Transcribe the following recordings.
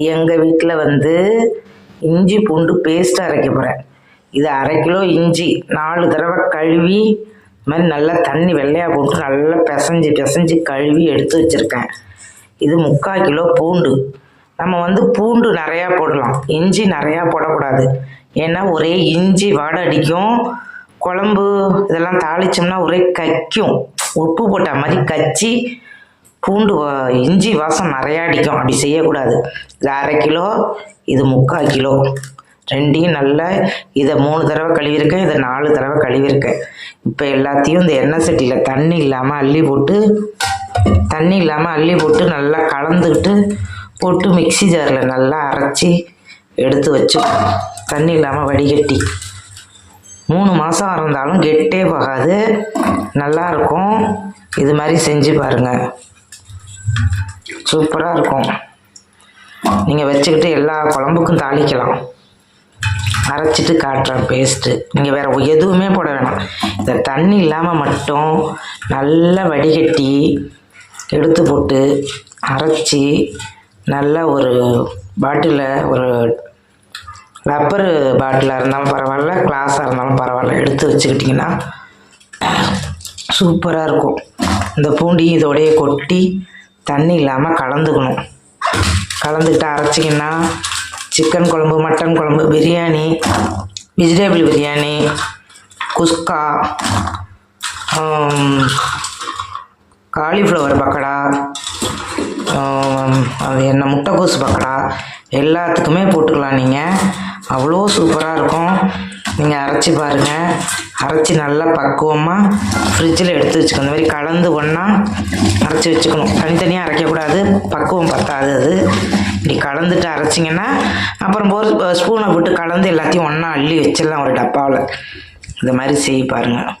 எங்கள் வீட்டில் வந்து இஞ்சி பூண்டு பேஸ்ட் அரைக்க போகிறேன் இது அரை கிலோ இஞ்சி நாலு தடவை கழுவி இது மாதிரி நல்லா தண்ணி வெள்ளையாக போட்டு நல்லா பிசைஞ்சு பிசைஞ்சு கழுவி எடுத்து வச்சுருக்கேன். இது முக்கால் கிலோ பூண்டு. நம்ம வந்து பூண்டு நிறையா போடலாம். இஞ்சி நிறையா போடக்கூடாது. ஏன்னா ஒரே இஞ்சி வாடை அடிக்கும். குழம்பு இதெல்லாம் தாளிச்சோம்னா ஒரே கக்கும் உப்பு போட்ட மாதிரி கச்சி பூண்டு வா- இஞ்சி வாசம் நிறையா அடிக்கும். அப்படி செய்யக்கூடாது. இது அரை கிலோ இது முக்கால் கிலோ. ரெண்டையும் நல்லா இதை மூணு தடவை கழுவிருக்கேன் இதை நாலு தடவை கழுவிருக்கேன் இப்போ எல்லாத்தையும் இந்த எண்ணெய் சட்டியில் தண்ணி இல்லாமல் அள்ளி போட்டு தண்ணி இல்லாமல் அள்ளி போட்டு நல்லா கலந்துக்கிட்டு போட்டு மிக்ஸி ஜாரில் நல்லா அரைச்சி எடுத்து வச்சு தண்ணி இல்லாமல் வடிகட்டி. மூணு மாதம் இருந்தாலும் கெட்டே போகாது. நல்லாயிருக்கும் இது மாதிரி செஞ்சு பாருங்கள் சூப்பராக இருக்கும். நீங்கள் வச்சுக்கிட்டு எல்லா குழம்புக்கும் தாளிக்கலாம். அரைச்சிட்டு காட்டுறேன் பேஸ்ட்டு நீங்கள் வேறு எதுவுமே போட வேணாம். இந்த தண்ணி இல்லாமல் மட்டும் நல்லா வடிகட்டி எடுத்து போட்டு அரைச்சி நல்ல ஒரு பாட்டிலில் ஒரு ரப்பர் பாட்டிலாக இருந்தாலும் பரவாயில்ல கிளாஸாக இருந்தாலும் பரவாயில்ல எடுத்து வச்சுக்கிட்டிங்கன்னா சூப்பராக இருக்கும். இந்த பூண்டி இதோடையே கொட்டி தண்ணி இல்லாமல் கலந்துக்கணும். கலந்துக்கிட்டு அரைச்சிங்கன்னா சிக்கன் குழம்பு மட்டன் குழம்பு பிரியாணி வெஜிடபிள் பிரியாணி குஸ்கா காலிஃப்ளவர் பக்கடா அது என்ன முட்டைக்கோசு பக்கடா எல்லாத்துக்குமே போட்டுக்கலாம் நீங்கள் அவ்வளோ சூப்பராக இருக்கும். நீங்கள் அரைச்சி பாருங்கள் அரைச்சி நல்லா பக்குவமாக ஃப்ரிட்ஜில் எடுத்து வச்சுக்கணும். இந்த மாதிரி கலந்து ஒன்றா அரைச்சி வச்சுக்கணும். தனித்தனியாக அரைக்கக்கூடாது. பக்குவம் பத்தாது அது. இப்படி கலந்துட்டு அரைச்சிங்கன்னா அப்புறம் ஒரு ஸ்பூனை போட்டு கலந்து எல்லாத்தையும் ஒன்றா அள்ளி வச்சிடலாம் ஒரு டப்பாவில். இந்த மாதிரி செய்ய பாருங்கள்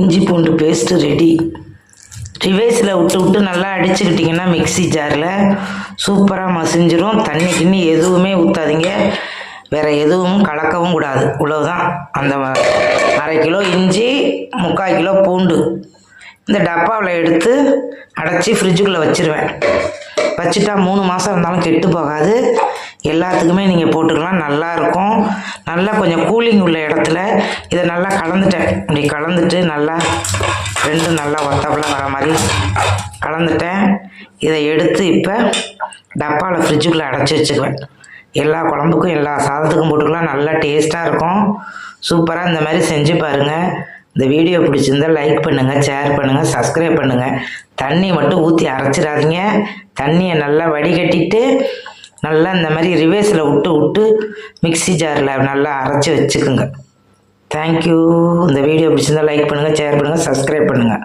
இஞ்சி பூண்டு பேஸ்ட்டு ரெடி ரிவேஸில் விட்டு விட்டு நல்லா அடிச்சுக்கிட்டிங்கன்னா மிக்ஸி ஜாரில் சூப்பராக மசிஞ்சிரும். தண்ணி கிண்ணி எதுவுமே ஊற்றாதீங்க வேறு எதுவும் கலக்கவும் கூடாது. இவ்வளவுதான். அந்த அரை கிலோ இஞ்சி முக்கால் கிலோ பூண்டு. இந்த டப்பாவில் எடுத்து அடைச்சி ஃப்ரிட்ஜுக்குள்ளே வச்சிருவேன். வச்சுட்டா மூணு மாதம் இருந்தாலும் கெட்டு போகாது. எல்லாத்துக்குமே நீங்கள் போட்டுக்கலாம். நல்லா இருக்கும். நல்லா கொஞ்சம் கூலிங் உள்ள இடத்துல இதை நல்லா கலந்துட்டேன். இப்படி கலந்துட்டு நல்லா ரெண்டும் நல்லா ஒத்தப்பல வர மாதிரி கலந்துட்டேன். இதை எடுத்து இப்போ டப்பாவில் ஃப்ரிட்ஜுக்குள்ளே அடைச்சி வச்சுக்குவேன். எல்லா குழம்புக்கும் எல்லா சாதத்துக்கும் போட்டுக்கலாம். நல்லா டேஸ்ட்டாக இருக்கும். சூப்பராக இந்த மாதிரி செஞ்சு பாருங்கள் இந்த வீடியோ பிடிச்சிருந்தா லைக் பண்ணுங்கள் ஷேர் பண்ணுங்கள் சப்ஸ்கிரைப் பண்ணுங்கள் தண்ணி மட்டும் ஊற்றி அரைச்சிடாதீங்க. தண்ணியை நல்லா வடிகட்டிட்டு நல்லா இந்த மாதிரி ரிவேஸில் விட்டு விட்டு மிக்ஸி ஜாரில் நல்லா அரைச்சி வச்சுக்குங்க. தேங்க்யூ இந்த வீடியோ பிடிச்சிருந்தா லைக் பண்ணுங்கள் ஷேர் பண்ணுங்கள் சப்ஸ்கிரைப் பண்ணுங்கள்